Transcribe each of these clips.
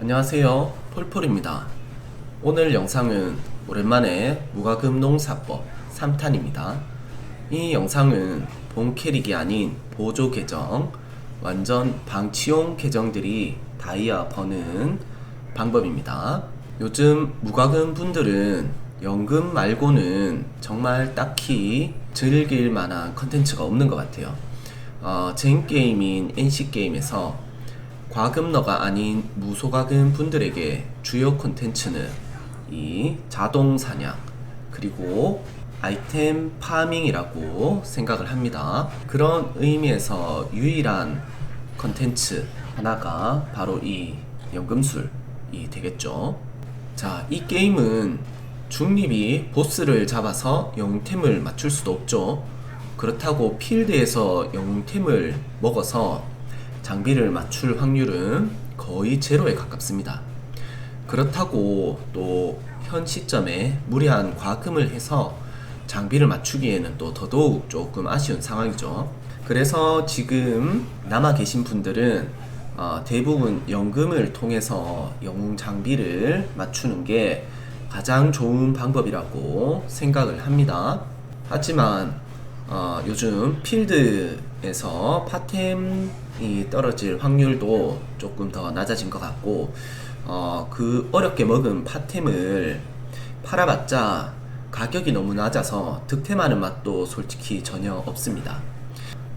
안녕하세요. 폴폴입니다. 오늘 영상은 오랜만에 무과금 농사법 3탄입니다. 이 영상은 본 캐릭이 아닌 보조 계정, 완전 방치용 계정들이 다이아 버는 방법입니다. 요즘 무과금 분들은 연금 말고는 정말 딱히 즐길 만한 컨텐츠가 없는 것 같아요. 어, 젠 게임인 NC 게임에서 과금러가 아닌 무소과금 분들에게 주요 콘텐츠는 이 자동 사냥 그리고 아이템 파밍이라고 생각을 합니다. 그런 의미에서 유일한 컨텐츠 하나가 바로 이 연금술이 되겠죠. 자, 이 게임은 중립이 보스를 잡아서 영웅템을 맞출 수도 없죠. 그렇다고 필드에서 영웅템을 먹어서 장비를 맞출 확률은 거의 제로에 가깝습니다. 그렇다고 또 현 시점에 무리한 과금을 해서 장비를 맞추기에는 또 더더욱 조금 아쉬운 상황이죠. 그래서 지금 남아 계신 분들은 어, 대부분 연금을 통해서 영웅 장비를 맞추는 게 가장 좋은 방법이라고 생각을 합니다. 하지만 어, 요즘 필드에서 파템이 떨어질 확률도 조금 더 낮아진 것 같고 어, 그 어렵게 먹은 파템을 팔아봤자 가격이 너무 낮아서 득템하는 맛도 솔직히 전혀 없습니다.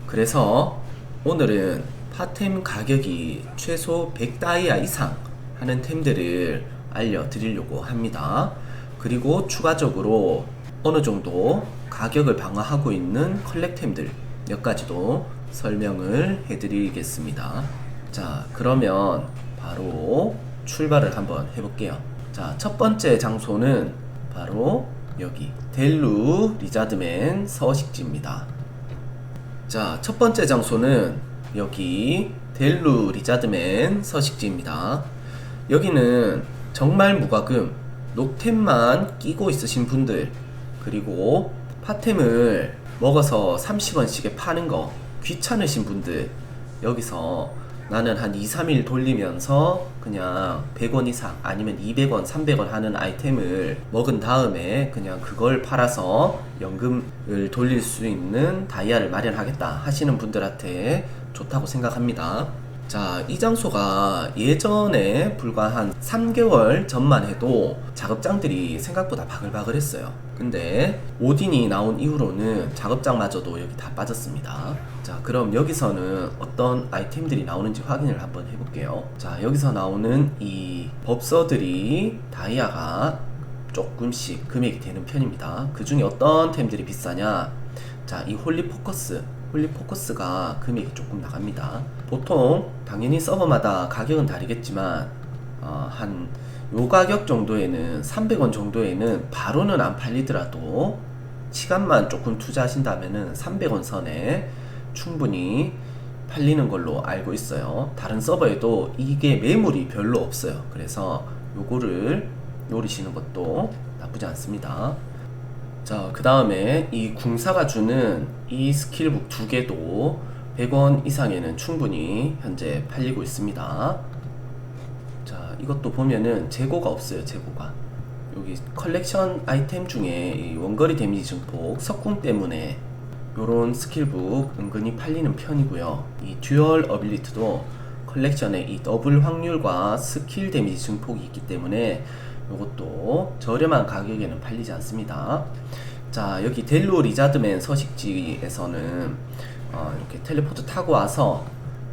그래서 오늘은 파템 가격이 최소 100다이아 이상 하는 템들을 알려드리려고 합니다. 그리고 추가적으로 어느 정도 가격을 방어하고 있는 컬렉템들 몇 가지도 설명을 해드리겠습니다. 자, 그러면 바로 출발을 한번 해볼게요. 자, 첫 번째 장소는 바로 여기 델루 리자드맨 서식지입니다. 자, 첫 번째 장소는 여기 델루 리자드맨 서식지입니다. 여기는 정말 무과금, 녹템만 끼고 있으신 분들, 그리고 파템을 먹어서 30원씩에 파는 거 귀찮으신 분들, 여기서 나는 한 2, 3일 돌리면서 그냥 100원 이상 아니면 200원, 300원 하는 아이템을 먹은 다음에 그냥 그걸 팔아서 연금을 돌릴 수 있는 다이아를 마련하겠다 하시는 분들한테 좋다고 생각합니다. 자, 이 장소가 예전에 불과 한 3개월 전만 해도 작업장들이 생각보다 바글바글했어요. 근데 오딘이 나온 이후로는 작업장마저도 여기 다 빠졌습니다. 자, 그럼 여기서는 어떤 아이템들이 나오는지 확인을 한번 해볼게요. 자, 여기서 나오는 이 법서들이 다이아가 조금씩 금액이 되는 편입니다. 그 중에 어떤 템들이 비싸냐? 자, 이 홀리 포커스. 홀리 포커스가 금액이 조금 나갑니다. 보통 당연히 서버마다 가격은 다르겠지만 어, 한 요 가격 정도에는 300원 정도에는 바로는 안 팔리더라도 시간만 조금 투자하신다면은 300원 선에 충분히 팔리는 걸로 알고 있어요. 다른 서버에도 이게 매물이 별로 없어요. 그래서 요거를 노리시는 것도 나쁘지 않습니다. 자, 그 다음에 이 궁사가 주는 이 스킬북 두 개도 100원 이상에는 충분히 현재 팔리고 있습니다. 자, 이것도 보면은 재고가 없어요, 재고가. 여기 컬렉션 아이템 중에 이 원거리 데미지 증폭, 석궁 때문에 요런 스킬북 은근히 팔리는 편이고요. 이 듀얼 어빌리티도 컬렉션에 이 더블 확률과 스킬 데미지 증폭이 있기 때문에 이것도 저렴한 가격에는 팔리지 않습니다. 자, 여기 델로 리자드맨 서식지에서는 어, 이렇게 텔레포트 타고 와서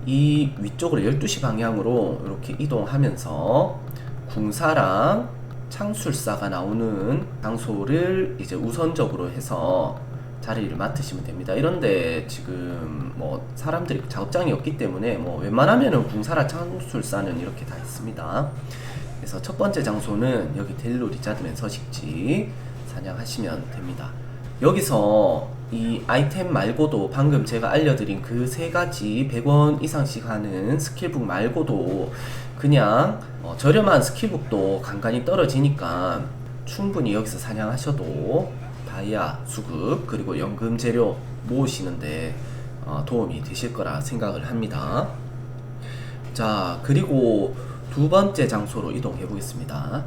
이 위쪽으로 12시 방향으로 이렇게 이동하면서 궁사랑 창술사가 나오는 장소를 이제 우선적으로 해서 자리를 맡으시면 됩니다. 이런데 지금 뭐 사람들이 작업장이 없기 때문에 뭐 웬만하면은 궁사라 창술사는 이렇게 다 있습니다. 그래서 첫 번째 장소는 여기 델로 리자드맨 서식지 사냥하시면 됩니다. 여기서 이 아이템 말고도 방금 제가 알려드린 그 세 가지 100원 이상씩 하는 스킬북 말고도 그냥 어, 저렴한 스킬북도 간간히 떨어지니까 충분히 여기서 사냥하셔도 다이아 수급 그리고 연금 재료 모으시는데 어, 도움이 되실 거라 생각을 합니다. 자 그리고 두 번째 장소로 이동해 보겠습니다.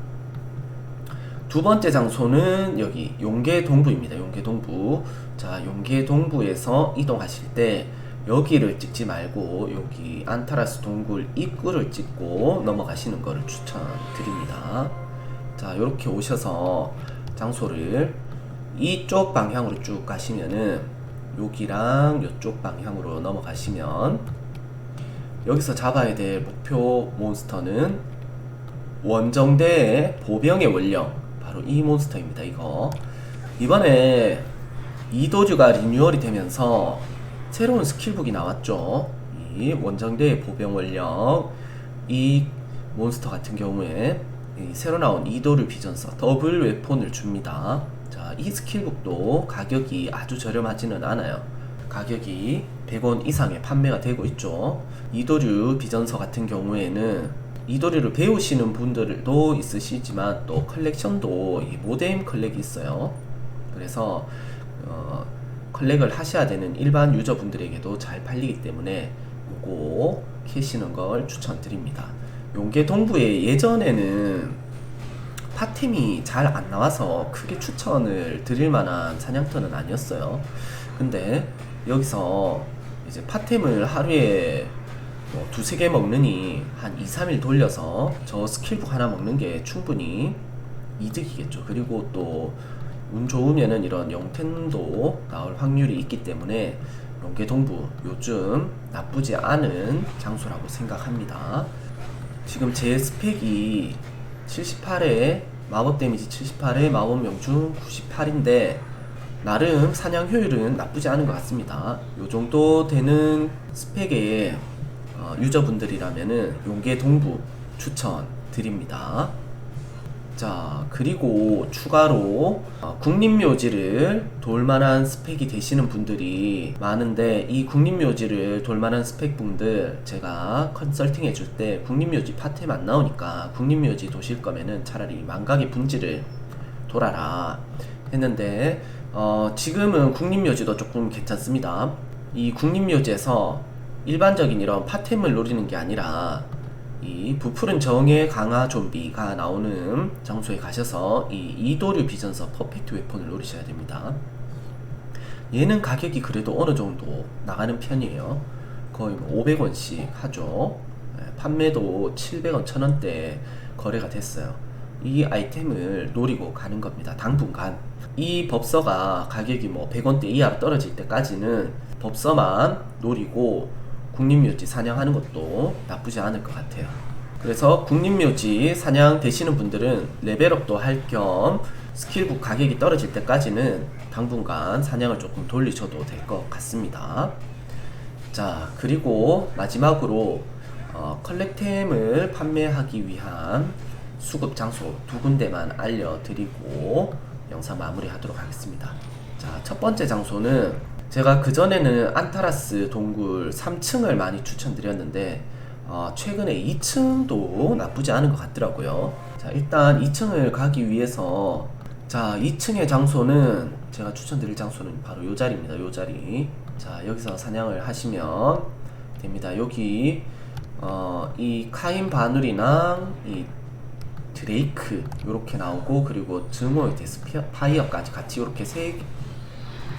두 번째 장소는 여기 용계 동부입니다. 용계 동부. 자, 용계 동부에서 이동하실 때 여기를 찍지 말고 여기 안타라스 동굴 입구를 찍고 넘어가시는 것을 추천드립니다. 자, 이렇게 오셔서 장소를 이쪽 방향으로 쭉 가시면은 여기랑 이쪽 방향으로 넘어가시면 여기서 잡아야 될 목표 몬스터는 원정대의 보병의 원령. 바로 이 몬스터입니다 이거. 이번에 이도주가 리뉴얼이 되면서 새로운 스킬북이 나왔죠. 이 원정대의 보병 원령. 이 몬스터 같은 경우에 이 새로 나온 이도류 비전서 더블 웨폰을 줍니다. 자 이 스킬북도 가격이 아주 저렴하지는 않아요 가격이 100원 이상에 판매가 되고 있죠. 이도류 비전서 같은 경우에는 이도류를 배우시는 분들도 있으시지만 또 컬렉션도 이 모뎀 컬렉이 있어요. 그래서 어, 컬렉을 하셔야 되는 일반 유저분들에게도 잘 팔리기 때문에 요거 캐시는 걸 추천드립니다. 용계 동부에 예전에는 파템이 잘 안 나와서 크게 추천을 드릴 만한 사냥터는 아니었어요. 근데 여기서 이제 파템을 하루에 뭐 두세 개 먹느니 한 2, 3일 돌려서 저 스킬북 하나 먹는 게 충분히 이득이겠죠. 그리고 또 운 좋으면은 이런 영텐도 나올 확률이 있기 때문에 용계 동부 요즘 나쁘지 않은 장소라고 생각합니다. 지금 제 스펙이 78에 마법 데미지 78에 마법 명중 98인데 나름 사냥 효율은 나쁘지 않은 것 같습니다. 요 정도 되는 스펙의 어, 유저분들이라면은 용계 동부 추천 드립니다. 자, 그리고 추가로 어, 국립묘지를 돌만한 스펙이 되시는 분들이 많은데 이 국립묘지를 돌만한 스펙분들 제가 컨설팅 해줄 때 국립묘지 파템 안 나오니까 국립묘지 도실 거면은 차라리 망각의 분지를 돌아라 했는데 어, 지금은 국립묘지도 조금 괜찮습니다. 이 국립묘지에서 일반적인 이런 파템을 노리는 게 아니라 이 부풀은 정의 강화 좀비가 나오는 장소에 가셔서 이 이도류 비전서 퍼펙트 웨폰을 노리셔야 됩니다. 얘는 가격이 그래도 어느 정도 나가는 편이에요. 거의 뭐 500원씩 하죠. 예, 판매도 700원, 1000원대 거래가 됐어요. 이 아이템을 노리고 가는 겁니다. 당분간. 이 법서가 가격이 뭐 100원대 이하로 떨어질 때까지는 법서만 노리고 국립묘지 사냥하는 것도 나쁘지 않을 것 같아요. 그래서 국립묘지 사냥 되시는 분들은 레벨업도 할 겸 스킬북 가격이 떨어질 때까지는 당분간 사냥을 조금 돌리셔도 될 것 같습니다. 자, 그리고 마지막으로 어, 컬렉템을 판매하기 위한 수급 장소 두 군데만 알려드리고 영상 마무리하도록 하겠습니다. 자, 첫 번째 장소는 제가 그전에는 안타라스 동굴 3층을 많이 추천드렸는데 어, 최근에 2층도 나쁘지 않은 것 같더라고요. 자, 일단 2층을 가기 위해서 자, 2층의 장소는 제가 추천드릴 장소는 바로 요 자리입니다. 요 자리. 자, 여기서 사냥을 하시면 됩니다. 여기 어, 이 카인 바누리랑 이 드레이크 이렇게 나오고 그리고 증오의 데스파이어까지 같이 이렇게 세,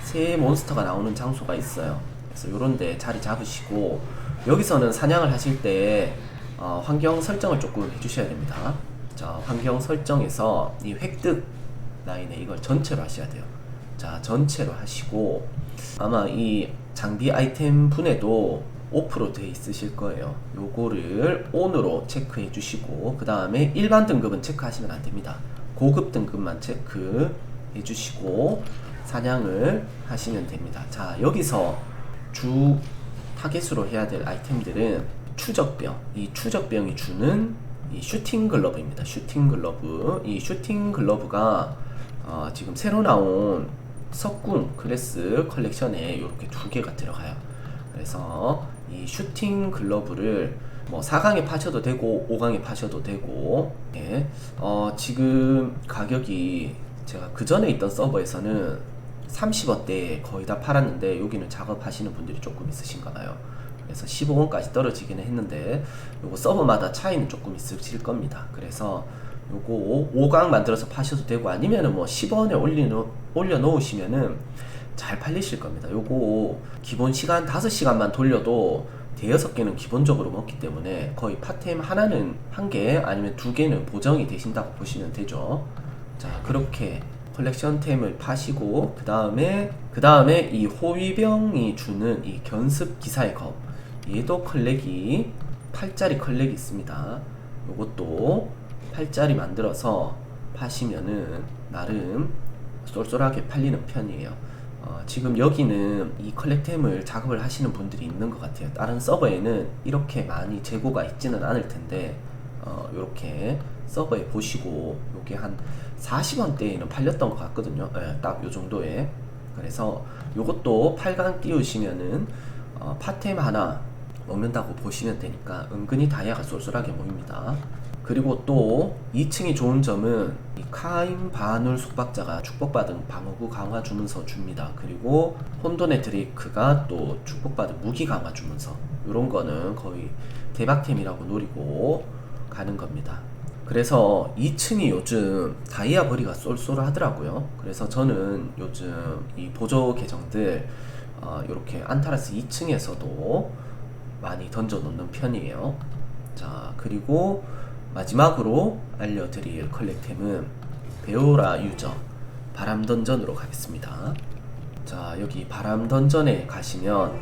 세 몬스터가 나오는 장소가 있어요. 그래서 요런데 자리 잡으시고 여기서는 사냥을 하실 때 어, 환경 설정을 조금 해주셔야 됩니다. 자 환경 설정에서 이 획득 라인에 이걸 전체로 하셔야 돼요. 자 전체로 하시고 아마 이 장비 아이템 분에도 오프로 돼 있으실 거예요. 요거를 ON으로 체크해 주시고 그 다음에 일반 등급은 체크하시면 안 됩니다. 고급 등급만 체크해 주시고 사냥을 하시면 됩니다. 자 여기서 주 타겟으로 해야 될 아이템들은 추적병, 이 추적병이 주는 이 슈팅 글러브입니다. 슈팅 글러브, 이 슈팅 글러브가 어, 지금 새로 나온 석궁 클래스 컬렉션에 이렇게 두 개가 들어가요. 그래서 이 슈팅 글러브를 뭐 4강에 파셔도 되고 5강에 파셔도 되고 예. 어, 지금 가격이 제가 그 전에 있던 서버에서는 30원대에 거의 다 팔았는데 여기는 작업하시는 분들이 조금 있으신가 봐요. 그래서 15원까지 떨어지기는 했는데 요거 서버마다 차이는 조금 있으실 겁니다. 그래서 요거 5강 만들어서 파셔도 되고 아니면은 뭐 10원에 올려, 올려 놓으시면은 잘 팔리실 겁니다. 요거 기본 시간 5시간만 돌려도 대여섯 개는 기본적으로 먹기 때문에 거의 파템 하나는 한 개 아니면 두 개는 보정이 되신다고 보시면 되죠. 자 그렇게 컬렉션템을 파시고 그 다음에 그 다음에 이 호위병이 주는 이 견습 기사의 검 얘도 컬렉이 8짜리 컬렉이 있습니다. 요것도 8짜리 만들어서 파시면은 나름 쏠쏠하게 팔리는 편이에요. 어, 지금 여기는 이 컬렉템을 작업을 하시는 분들이 있는 것 같아요. 다른 서버에는 이렇게 많이 재고가 있지는 않을 텐데 어, 이렇게 서버에 보시고 요게 한 40원대에는 팔렸던 것 같거든요. 예, 딱요 정도에. 그래서 요것도 8강 띄우시면은 어, 파템 하나 먹는다고 보시면 되니까 은근히 다이아가 쏠쏠하게 모입니다. 그리고 또 2층이 좋은 점은 이 카인 바눌 숙박자가 축복받은 방어구 강화 주문서 줍니다. 그리고 혼돈의 드레이크가 또 축복받은 무기 강화 주문서 이런 거는 거의 대박템이라고 노리고 가는 겁니다. 그래서 2층이 요즘 다이아 거리가 쏠쏠하더라고요. 그래서 저는 요즘 이 보조 계정들 어, 이렇게 안타라스 2층에서도 많이 던져 놓는 편이에요. 자, 그리고 마지막으로 알려드릴 컬렉템은 베오라 유저 바람 던전으로 가겠습니다. 자, 여기 바람 던전에 가시면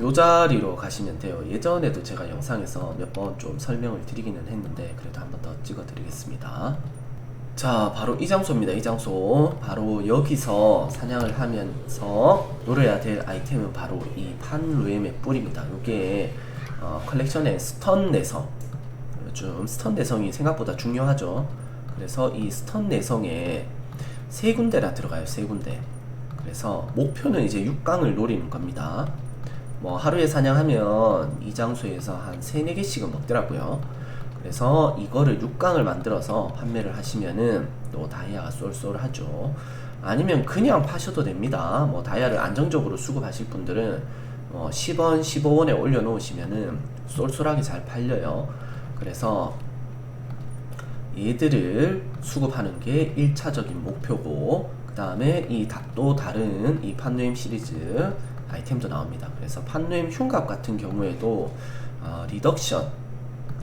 요 자리로 가시면 돼요. 예전에도 제가 영상에서 몇 번 좀 설명을 드리기는 했는데 그래도 한 번 더 찍어 드리겠습니다. 자, 바로 이 장소입니다. 이 장소. 바로 여기서 사냥을 하면서 노려야 될 아이템은 바로 이 판루엠의 뿔입니다. 이게 어, 컬렉션의 스턴 내성. 요즘 스턴 내성이 생각보다 중요하죠. 그래서 이 스턴 내성에 세 군데나 들어가요. 세 군데. 그래서 목표는 이제 6강을 노리는 겁니다. 뭐 하루에 사냥하면 이 장소에서 한 3, 4개씩은 먹더라고요. 그래서 이거를 6강을 만들어서 판매를 하시면은 또 다이아가 쏠쏠하죠. 아니면 그냥 파셔도 됩니다. 뭐 다이아를 안정적으로 수급하실 분들은 뭐 10원, 15원에 올려놓으시면은 쏠쏠하게 잘 팔려요. 그래서 얘들을 수급하는 게 1차적인 목표고 그 다음에 이또 다른 이 판누임 시리즈 아이템도 나옵니다. 그래서 판누임 흉갑 같은 경우에도 어, 리덕션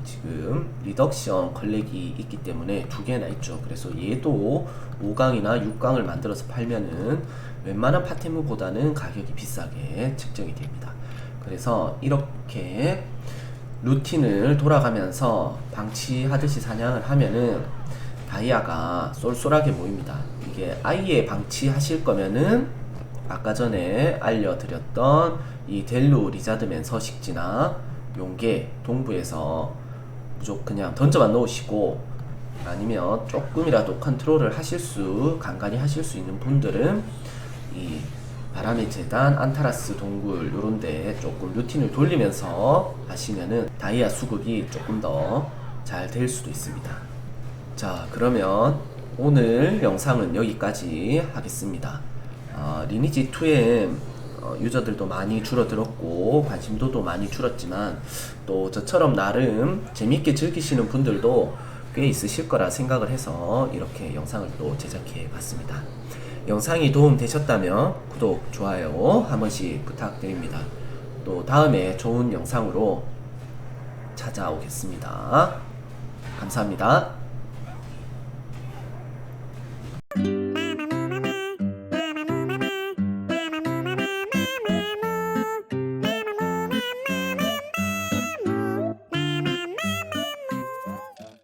지금 리덕션 컬렉이 있기 때문에 두 개나 있죠. 그래서 얘도 5강이나 6강을 만들어서 팔면은 웬만한 파템무보다는 가격이 비싸게 책정이 됩니다. 그래서 이렇게 루틴을 돌아가면서 방치하듯이 사냥을 하면은 다이아가 쏠쏠하게 모입니다. 이게 아예 방치하실 거면은 아까 전에 알려드렸던 이 델루 리자드맨 서식지나 용계 동부에서 무조건 그냥 던져만 놓으시고 아니면 조금이라도 컨트롤을 하실 수 간간히 하실 수 있는 분들은 이 바람의 재단 안타라스 동굴 요런데 조금 루틴을 돌리면서 하시면은 다이아 수급이 조금 더 잘 될 수도 있습니다. 자 그러면 오늘 영상은 여기까지 하겠습니다. 어, 리니지 2의 어, 유저들도 많이 줄어들었고 관심도도 많이 줄었지만 또 저처럼 나름 재밌게 즐기시는 분들도 꽤 있으실 거라 생각을 해서 이렇게 영상을 또 제작해 봤습니다. 영상이 도움 되셨다면 구독, 좋아요 한 번씩 부탁드립니다. 또 다음에 좋은 영상으로 찾아오겠습니다. 감사합니다.